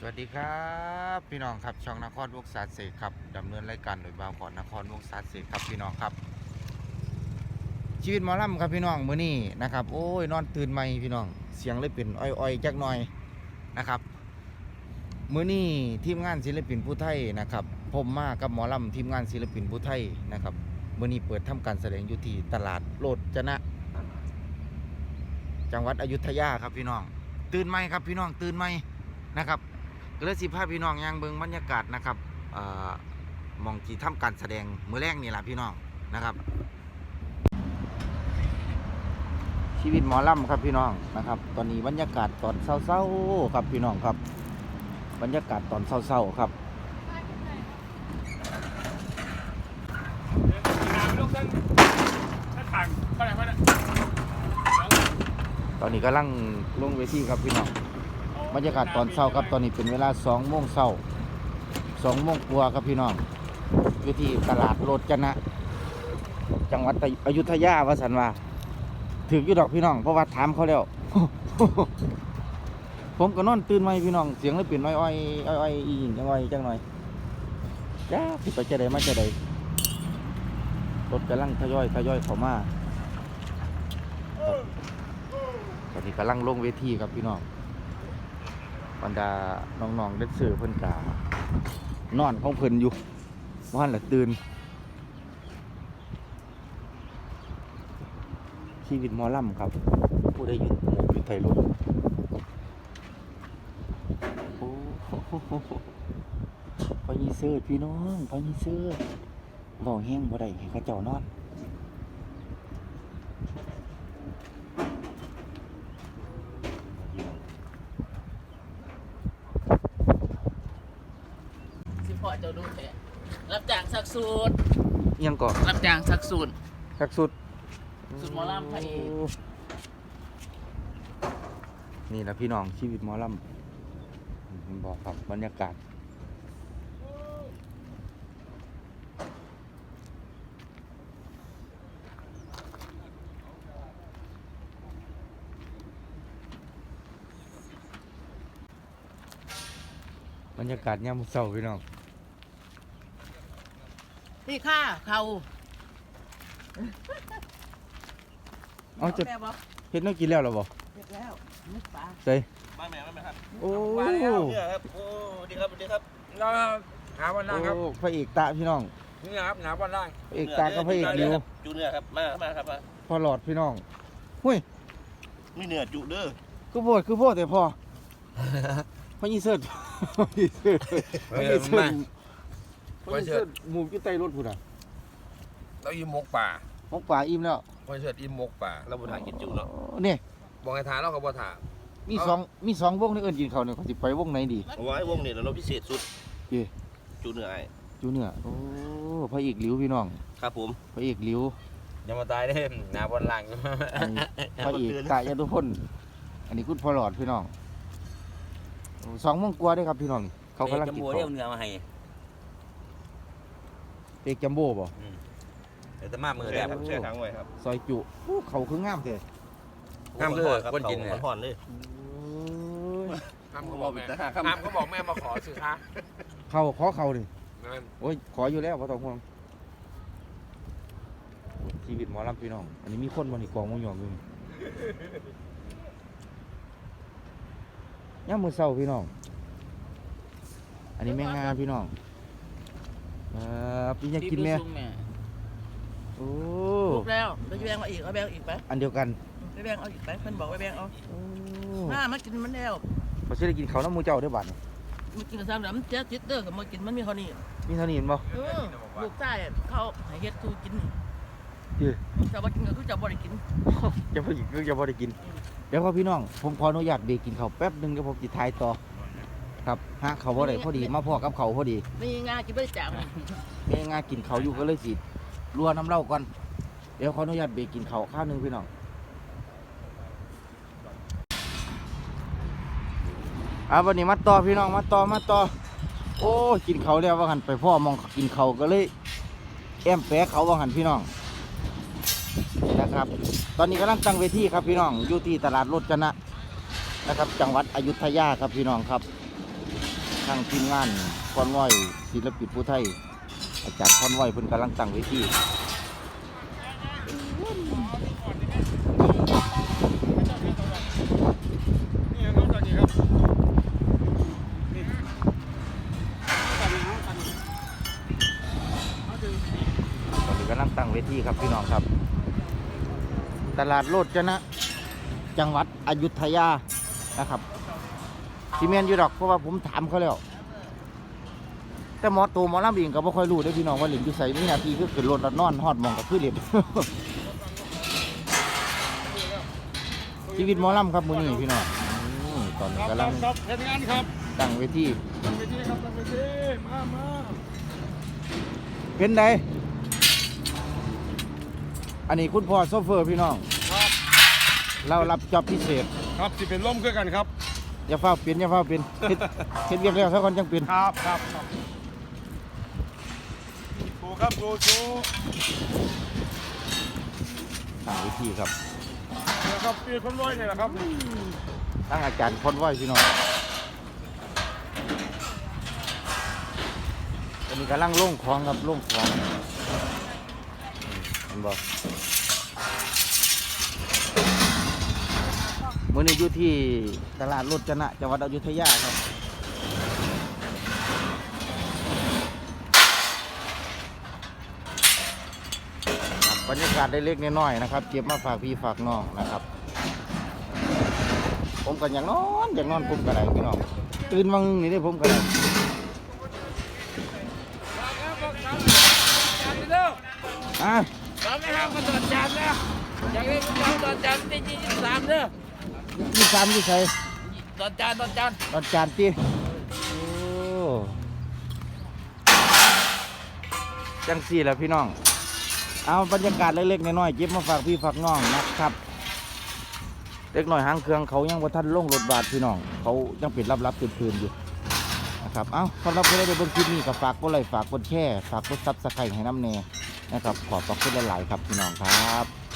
สวัสดีครับ พี่น้องครับช่องนครวกศาสตร์เสกครับดำเนินรายการโดยบ่าวขอนนครวกศาสตร์เสกครับพี่น้องครับ ชีวิตหมอลำครับพี่น้องมื้อนี้นะครับโอ้ยนอนตื่นใหม่พี่น้องเสียงเลยเป็นอ้อยๆจักหน่อยนะครับมื้อนี้ทีมงานศิลปินผู้ไทยนะครับผมมากับหมอลำทีมงานศิลปินผู้ไทยนะครับมื้อนี้เปิดทำการแสดงอยู่ที่ตลาดโลดจนะ จังหวัดอยุธยาครับพี่น้อง ตื่นไหมครับพี่น้องตื่นไหมนะครับ ก็เลยสิพาพี่น้องยังเบิงบรรยากาศนะครับมองที่ทำการแสดงมือแรกนี่แหละพี่น้องนะครับ ชีวิตหมอลำครับพี่น้องนะครับ ตอนนี้บรรยากาศตอนเศร้าๆครับพี่น้องครับ บรรยากาศตอนเศร้าๆครับลูกท่านนถังก็ไหนมาเนี่ยตอนนี้กำลังลงเวทีครับพี่น้อง บรรยากาศตอนเช้าครับตอนนี้เป็นเวลาสองโมงเช้าสองโมงกว่าครับพี่น้องอยู่ที่ตลาดโรจนะ จังหวัดอยุธยาวสันว่าถืออยู่ดอกพี่น้องเพราะว่าถามเขาแล้วผมก็นอนตื่นมาพี่น้องเสียงเลยเปลี่ยนอ้อยอ้อยอ้อยอ้อยอีหญิงจังอ้อยจังหน่อยจ้าผิดไปจะใดมาจะใดรถกำลังทยอยทยอยเข้ามาตอนนี้กำลังลงเวทีครับพี่น้อง บรรดาน้องๆเด็กเสือเพิ่นกานอนของเพิ่นอยู่ว่านละตื่นชีวิตมอล่ำครับ ผู้ได้ยู่หมู่อยู่ไทยรถโอ้โหพอยีเสื้อพี่น้องพอยีเสื้อบอกแห้งบ่ได้ให้เขาเจ้านอน สิพอเจ้าดูแท้ รับจ้างสักสูตรอิหยังก่อรับจ้างสักสูตรคักสุดสุดหมอลำพระเอก นี่แหละพี่น้องชีวิตหมอลำผมบอกครับบรรยากาศ บรรยากาศยามเช้าพี่น้อง นี่ค่าเขาเอาจะแม่บอกเฮ็ดแน้กินแล้วเหรอบ่เสร็จแล้วนึกปลาใส่มาแม่มาแม่ครับโอ้เนี่ยครับโอ้ดีครับดีครับเราหาวันล่างครับโอ้พระเอกตาพี่น้องนี่ครับหาวันล่างพระเอกตากับพระเอกนิวจูเนื้อครับมามาครับมาพอหลอดพี่น้องหุ้ยมีเนื้อจุเด้อคือโพดคือโพดแต่พอพอยีเสิร์ตพอยีเสิร์ตพอยีเสิร์ต พอยีเสิร์ตหมูอยู่ใต้รถพุ่นอะเราอิ่มหมกป่าหมกป่าอิ่มแล้วพอเชิดอิ่มหมกป่าเราบนหากินจุเนาะนี่บอกให้ทานแล้วเขาบอกทานมีสองมีสองวงในเอิ้นกินเขาวเนี่ยเขาสิไปวงไหนดีเอาไว้วงนี้เราพิเศษสุดเย่จูเนื้อไอ้จูเนื้อโอ้พระเอกหลิวพี่น้อง ครับผมพระเอกหลิวอย่ามาตายได้หาวันล่างอันนี้พระเอกตายาตุพลอันนี้คุณพอหลอดพี่น้องโอ้สองโมงกว่าได้อครับพี่น้องนี่เขากำลังกินบัวข้าเรียววเนื้อมาให้ เอกจัมโบ้บ่เดี๋ยวจะมามือแช่แดบครับแช่ค้างไว้ครับซอยจุอู้เขาคืองามเถอะห้ามเลยคนกินเนี่ยห่อนเลยห้ามเขาบอกแม่ห้ามเขาบอกแม่มาขอสิคะเขาขอเขาดินั่นโอ้ยขออยู่แล้วพอต้องห่วงชีวิตหมอลำพี่น้อง อันนี้มีคนวันนี้กองมงยอมอยู่นี่ย่ามมือเศร้าพี่น้อง อันนี้แม่งานพี่น้อง เอ่อพี่ยังกินไหมซุ่แม่โอ้ลุกแล้วไปแบงเอาอีกเอาแบงอีกไปอันเดียวกันไปแบงเอาอีกไปเพิ่นบอกไปแบงเอาโอ้มามากินมันแล้วพอสิได้กินเขาวน้ำหมูเจ้าเด้วยบัดนี่มากินกับซ้ำแล้วมันเจ๊จิตเด้อกับมากินมันมีเท่านี้มีเท่านี้เห็นบ่ เออลูกใต้เขาให้เฮ็ดทูกินเย้ เจะบ่กินก็คือเจะบ่ได้กินจะพอกินก็จะพอได้กิน เดี๋ยวพ่อพี่น้อง ผมขออนุญาตเบรกกินเขาวแป๊บหนึงเดี๋ยวผมจิทายต่อ ครับฮะเขาบ่ได้พอดีมาพ่อกับเขาพอดีนี่งากินบ่ได้จ้างแม่งากินเขาวอยู่ก็เลยสิรัวน้ำเหล้าก่อนเดี๋ยวขออนุญาตเบรกกินเขาวข้าวหนึงพี่น้องอะวันนี้มาต่อพี่น้องมาต่อมาต่อโอ้ยกินเขาวแล้วว่าหันไปพ่อมองกินเขาวก็เลยแอมแปะเขาว่าหันพี่น้องนะครับ ตอนนี้กำลังตั้งเวทีครับพี่น้องอยู่ที่ตลาดรถจนะนะครับ จังหวัดอยุธยาครับพี่น้องครับ ทางทีมงานคอนว้อยศิลปินผู้ไทย อาจารย์คอนว้อยเพิ่นกำลังตั้งเวทีนี่ครับตอนนี้ครับนี่ตอนนี้ครับตอนนี้เอาถึงตอนนี้กำลังตั้งเวทีครับพี่น้องครับ ตลาดโลดจนะ จังหวัดอยุธยานะครับ ซีเมนอยู่ดอกเพราะว่าผมถามเขาแล้ว แต่หมอตูหมอลำเองก็บ่ค่อยรู้เด้อพี่น้องว่าเหรียญอยู่ใส่มีหน้าที่คือขึ้นรถแล้วนอนฮอดหมองกับคือเหรียญชีวิตหมอลำครับมื้อนี้พี่น้องอืมตอนนี้ครับกำลังครับเห็นงานครับตั้งเวทีตั้งเวทีครับตั้งเวทีมามาเป็นไดอันนี้คุณพ่อโซเฟอร์พี่น้อง ครับ เรารับจอบพิเศษ ครับสิเป็นล่มคือกันครับ อย่าเฝ้าเปลี่ยนอย่าเฝ้าเปลี่ยนเฮ็ดเฮ็ดเรียกแล้วซะก่อนจังเปลี่ยนครับครับครับโูครับโูชูตั้งเวทีครับเดี๋ยวครับปีคนรวยนี่แหละครับตั้งอาจารย์คนไหวพี่น้องอันนี้กำลังลงของครับลงของเห็นบ่ มื้อนี้อยู่ที่ตลาดรถจนะจังหวัดอยุธยาครับบรรยากาศได้เล็กน้อยนะครับ เก็บมาฝากพี่ฝากน้องนะครับ ผมก็อย่างนอนอย่างนอนผมก็ได้พี่น้องตื่นวังนี่ได้ผมก็ได้อะเราไม่ห้ามกันตอนจานนะอยากได้พวกราตอนจานที่ยี่สิบสามเด้อ ยี่สามยี่ใส่ตอนจานตอนจานตอนจานตีโอ้จังสี่แหละพี่น้อง เอาบรรยากาศเล็กๆน้อยๆเก็บมาฝากพี่ฝากน้องนะครับเล็กหน่อยหางเครื่องเขายังว่าท่านลงรถบาทพี่น้อง เขายังปิดรับรับๆตื่นๆอยู่นะครับ เอาสำหรับผู้ใดได้เบนคลิปนี้ก็ฝากกดไลค์ฝากกดแชร์ฝากกดซับสไครต์ให้น้ำเนนะครับขอบพระคุณหลายๆครับพี่น้องครับ